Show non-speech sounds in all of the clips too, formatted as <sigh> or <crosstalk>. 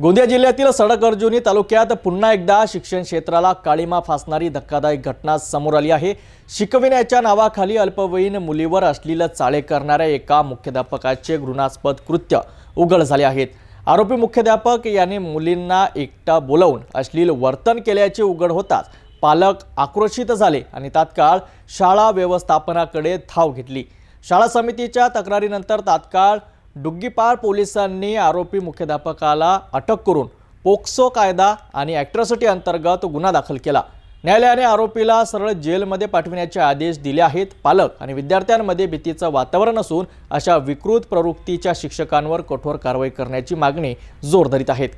गोंदिया जिल्ह्यातील सडक अर्जुनी तालुक्यात पुन्हा एकदा शिक्षण क्षेत्राला काळीमा फासणारी धक्कादायक घटना समोर आली आहे. शिकविण्याच्या नावाखाली अल्पवयीन मुलीवर असलेलं चाळे करणाऱ्या एका मुख्याध्यापकाचे घृणास्पद कृत्य उघड झाले आहेत. आरोपी मुख्याध्यापक यांनी मुलींना एकटा बोलावून अश्लील वर्तन केल्याचे उघड होताच पालक आक्रोशित झाले आणि तात्काळ शाळा व्यवस्थापनाकडे धाव घेतली. शाळा समितीच्या तक्रारीनंतर तात्काळ डुग्गीपार पोलिसांनी आरोपी मुख्याध्यापकाला अटक करून पोक्सो कायदा आणि ॲट्रॉसिटी अंतर्गत गुन्हा दाखल केला. न्यायालयाने आरोपीला सरळ जेलमध्ये पाठविण्याचे आदेश दिले आहेत. पालक आणि विद्यार्थ्यांमध्ये भीतीचं वातावरण असून अशा विकृत प्रवृत्तीच्या शिक्षकांवर कठोर कारवाई करण्याची मागणी जोर धरीत आहेत.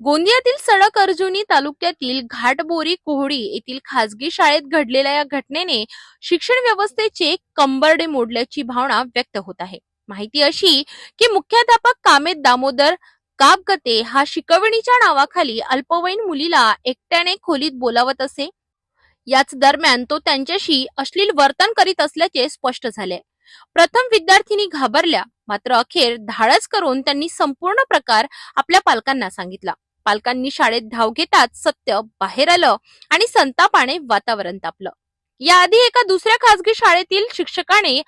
गोंदियातील सडक अर्जुनी तालुक्यातील घाटबोरी कोहडी येथील खासगी शाळेत घडलेल्या या घटनेने शिक्षण व्यवस्थेचे कंबरडे मोडल्याची भावना व्यक्त होत आहे. माहिती अशी की मुख्याध्यापक कामेत दामोदर काबगते हा शिकवणीच्या नावाखाली अल्पवयीन मुलीला एकट्याने खोलीत बोलावत असे. याच दरम्यान तो त्यांच्याशी अश्लील वर्तन करीत असल्याचे स्पष्ट झाले. प्रथम विद्यार्थिनी घाबरल्या मात्र अखेर धाडस करून त्यांनी संपूर्ण प्रकार आपल्या पालकांना सांगितला. पालकांनी शाळेत धाव घेताच सत्य बाहेर आलं आणि संतापाने वातावरण तापलं. याआधी एका दुसऱ्या खासगी शाळेतील शिक्षकाने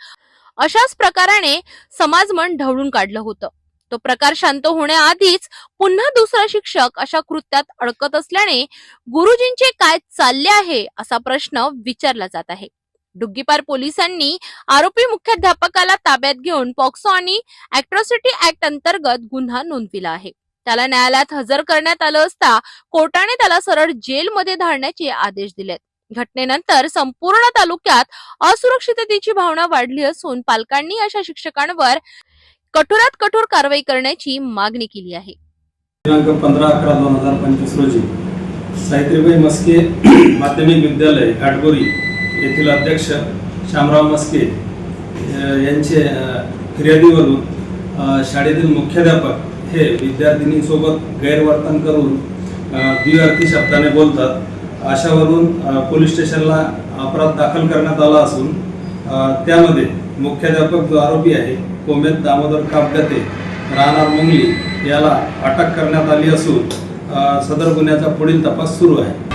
अशाच प्रकाराने समाजमन ढवळून काढलं होतं. तो प्रकार शांत होण्याआधीच पुन्हा दुसरा शिक्षक अशा कृत्यात अडकत असल्याने गुरुजींचे काय चालले आहे असा प्रश्न विचारला जात आहे. डुग्गीपार पोलिसांनी आरोपी मुख्याध्यापकाला ताब्यात घेऊन पॉक्सो आणि अॅट्रॉसिटी ऍक्ट अंतर्गत गुन्हा नोंदविला आहे. त्याला न्यायालयात हजर करण्यात आलं असता कोर्टाने त्याला सरळ जेलमध्ये धाडण्याचे आदेश दिलेत. घटनेनंतर संपूर्ण तालुक्यात असुरक्षिततेची भावना वाढली असून पालकांनी अशा शिक्षकांवर कठोरात कठोर कारवाई करण्याची मागणी केली आहे. दिनांक पंधरा अकरा दोन हजार पंचवीस रोजी सावित्रीबाई मस्के <clears throat> माध्यमिक विद्यालय घाटबोरी येथील अध्यक्ष श्यामराव मस्के यांचे फिर्यादीवरून शाळेतील मुख्याध्यापक हे विद्यार्थिनीसोबत गैरवर्तन करून द्विअर्थी शब्दाने बोलतात. अशावरून पोलीस स्टेशनला अपराध दाखल करण्यात आला असून त्यामध्ये मुख्याध्यापक जो आरोपी आहे कोमेत दामोदर कापगते राहणार मुंगली याला अटक करण्यात आली असून सदर गुन्ह्याचा पुढील तपास सुरू आहे.